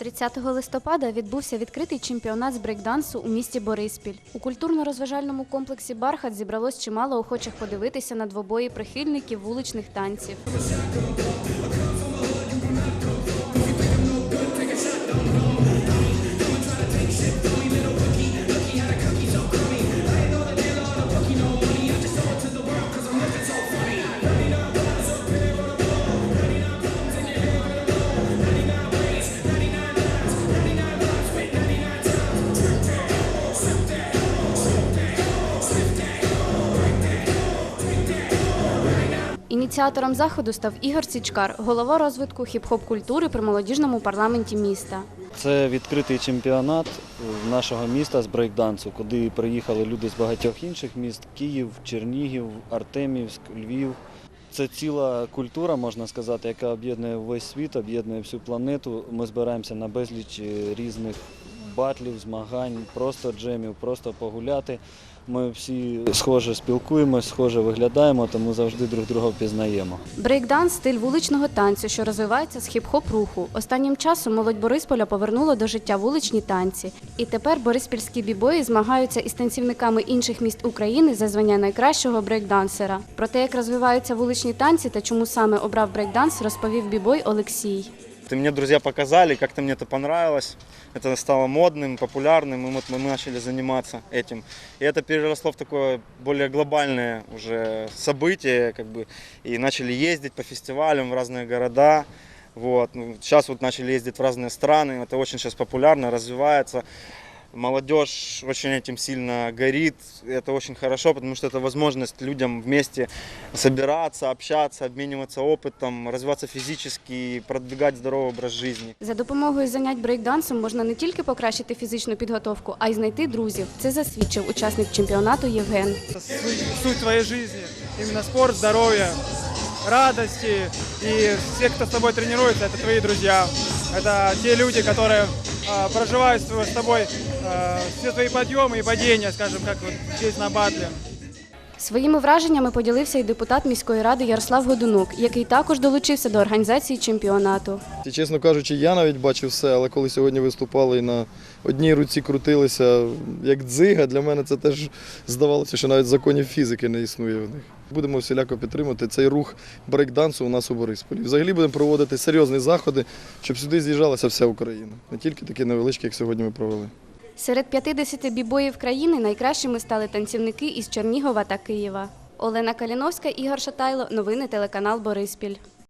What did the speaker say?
30 листопада відбувся відкритий чемпіонат з брейкдансу у місті Бориспіль. У культурно-розважальному комплексі Бархат зібралось чимало охочих подивитися на двобої прихильників вуличних танців. Ініціатором заходу став Ігор Січкар, голова розвитку хіп-хоп культури при молодіжному парламенті міста. Це відкритий чемпіонат нашого міста з брейкдансу, куди приїхали люди з багатьох інших міст: Київ, Чернігів, Артемівськ, Львів. Це ціла культура, можна сказати, яка об'єднує весь світ, об'єднує всю планету. Ми збираємося на безліч різних батлів, змагань, просто джемів, просто погуляти. Ми всі схоже спілкуємось, схоже виглядаємо, тому завжди друг друга впізнаємо. Брейкданс стиль вуличного танцю, що розвивається з хіп-хоп руху. Останнім часом молодь Борисполя повернула до життя вуличні танці. І тепер бориспільські бібої змагаються із танцівниками інших міст України за звання найкращого брейкдансера. Про те, як розвиваються вуличні танці та чому саме обрав брейкданс, розповів бібой Олексій. Это мне друзья показали, как-то мне это понравилось. Это стало модным, популярным, и вот мы начали заниматься этим. И это переросло в такое более глобальное уже событие, как бы, и начали ездить по фестивалям в разные города. Вот. Ну, Сейчас вот начали ездить в разные страны, это очень сейчас популярно, развивается. Молодежь очень этим сильно горит, это очень хорошо, потому что это возможность людям вместе собираться, общаться, обмениваться опытом, развиваться физически и продвигать здоровый образ жизни. За допомогою занять брейкдансом можна не тільки покращити фізичну підготовку, а й знайти друзів. Це засвідчив учасник чемпіонату Євген. Это суть, суть твоей жизни. Именно спорт, здоровье, радости. И все, кто с тобой тренируется, это твои друзья. Это те люди, которые а, проживают с с тобой все твои подъемы и падения, скажем, как вот здесь на батле. Своїми враженнями поділився і депутат міської ради Ярослав Годунок, який також долучився до організації чемпіонату. Чесно кажучи, я навіть бачив все, але коли сьогодні виступали і на одній руці крутилися як дзига, для мене це теж здавалося, що навіть законів фізики не існує в них. Будемо всіляко підтримати цей рух брейкдансу у нас у Борисполі. Взагалі будемо проводити серйозні заходи, щоб сюди з'їжджалася вся Україна. Не тільки такі невеличкі, як сьогодні ми провели. Серед 50 бібоїв країни найкращими стали танцівники із Чернігова та Києва. Олена Каліновська, Ігор Шатайло. Новини телеканал Бориспіль.